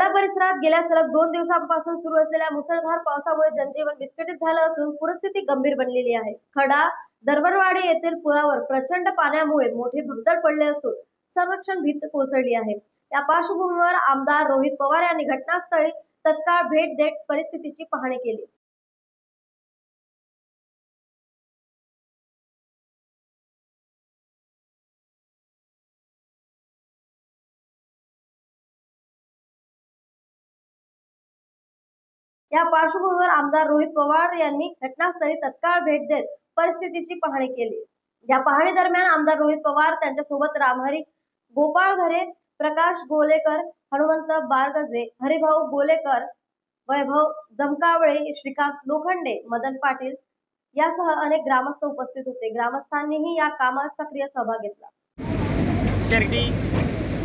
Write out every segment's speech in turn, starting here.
खडा परिसरात गेल्या सलग दोन दिवसांपासून सुरू असलेल्या मुसळधार पावसामुळे जनजीवन विस्कळीत झालं असून परिस्थिती गंभीर बनलेली आहे. खडा दरबारवाडी येथील पुलावर प्रचंड पाण्यामुळे मोठे भगदड पडले असून संरक्षण भीत कोसळली आहे. या पार्श्वभूमीवर आमदार रोहित पवार यांनी घटनास्थळी तत्काळ भेट देत परिस्थितीची पाहणी केली. या पार्श्वभूमीवर आमदार रोहित पवार यांनी घटनास्थळी तत्काळ भेट देत परिस्थितीची पाहणी केली. या पाहणी दरम्यान आमदार रोहित पवार त्यांच्यासोबत रामहरी गोपाळ घरे प्रकाश गोलेकर हनुमंत बारगजे हरिभाऊ गोलेकर वैभव जमकावळे श्रीकांत लोखंडे मदन पाटील यासह अनेक ग्रामस्थ उपस्थित होते. ग्रामस्थांनीही या कामात सक्रिय सहभाग घेतला.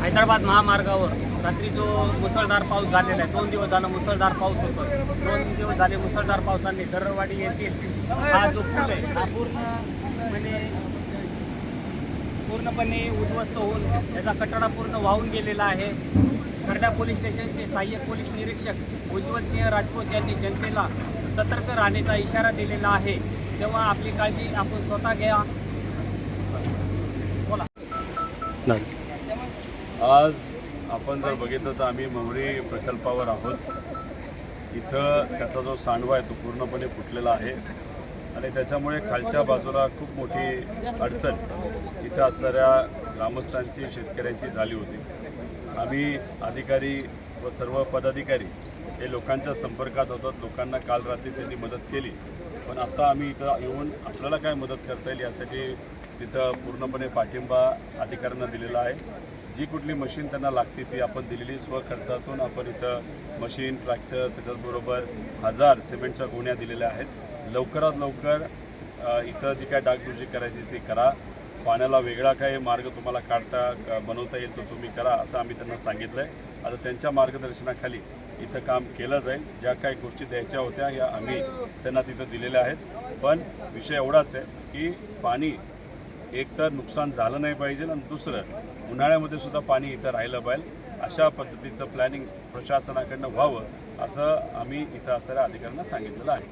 हैदराबाद महामार्गावर रात्री जो मुसळधार पाऊस झालेला आहे दोन दिवस झाला मुसळधार पाऊस होतो. दोन दिवस झाले मुसळधार पावसाने दरवाडी येथील हा जो पूल आहे हा पूर्ण पूर्णपणे उद्ध्वस्त होऊन त्याचा कटडा पूर्ण वाहून गेलेला आहे. खर्डा पोलीस स्टेशनचे सहाय्यक पोलीस निरीक्षक उज्ज्वल सिंह राजपूत यांनी जनतेला सतर्क राहण्याचा इशारा दिलेला आहे. तेव्हा आपली काळजी आपण स्वतः घ्या. बोला. आज आपण जर बघितलं तर आम्ही मोहरी प्रकल्पावर आहोत. इथं त्याचा जो सांडवा आहे तो पूर्णपणे फुटलेला आहे. आणि त्याच्यामुळे खालच्या बाजूला खूप मोठी अडचण इथं असणाऱ्या ग्रामस्थांची शेतकऱ्यांची झाली होती. आम्ही अधिकारी व सर्व पदाधिकारी हे लोकांच्या संपर्कात होतात लोकांना काल रात्री त्यांनी मदत केली. पण आता आम्ही इथं येऊन आपल्याला काय मदत करता येईल यासाठी तिथं पूर्णपणे पाठिंबा अधिकाऱ्यांना दिलेला आहे. जी कुठली मशीन त्यांना लागते ती आपण दिलेली स्वखर्चातून आपण इथं मशीन ट्रॅक्टर त्याच्याचबरोबर हजार सिमेंटच्या गोण्या दिलेल्या आहेत. लवकरात लवकर इथं जी काय डागडुजी करायची ती करा. पाण्याला वेगळा काही मार्ग तुम्हाला काढता बनवता येईल तो तुम्ही करा असं आम्ही त्यांना सांगितलं आहे आता त्यांच्या मार्गदर्शनाखाली इथं काम केलं जाईल. ज्या काही गोष्टी द्यायच्या होत्या या आम्ही त्यांना तिथं दिलेल्या आहेत. पण विषय एवढाच आहे की पाणी एक तर नुकसान झालं नाही पाहिजे आणि दुसरं उन्हाळ्यामध्ये सुद्धा पाणी इथं राहिलं पाहिजे. अशा पद्धतीचं प्लॅनिंग प्रशासनाकडनं व्हावं असं आम्ही इथं असणाऱ्या अधिकाऱ्यांना सांगितलेलं आहे.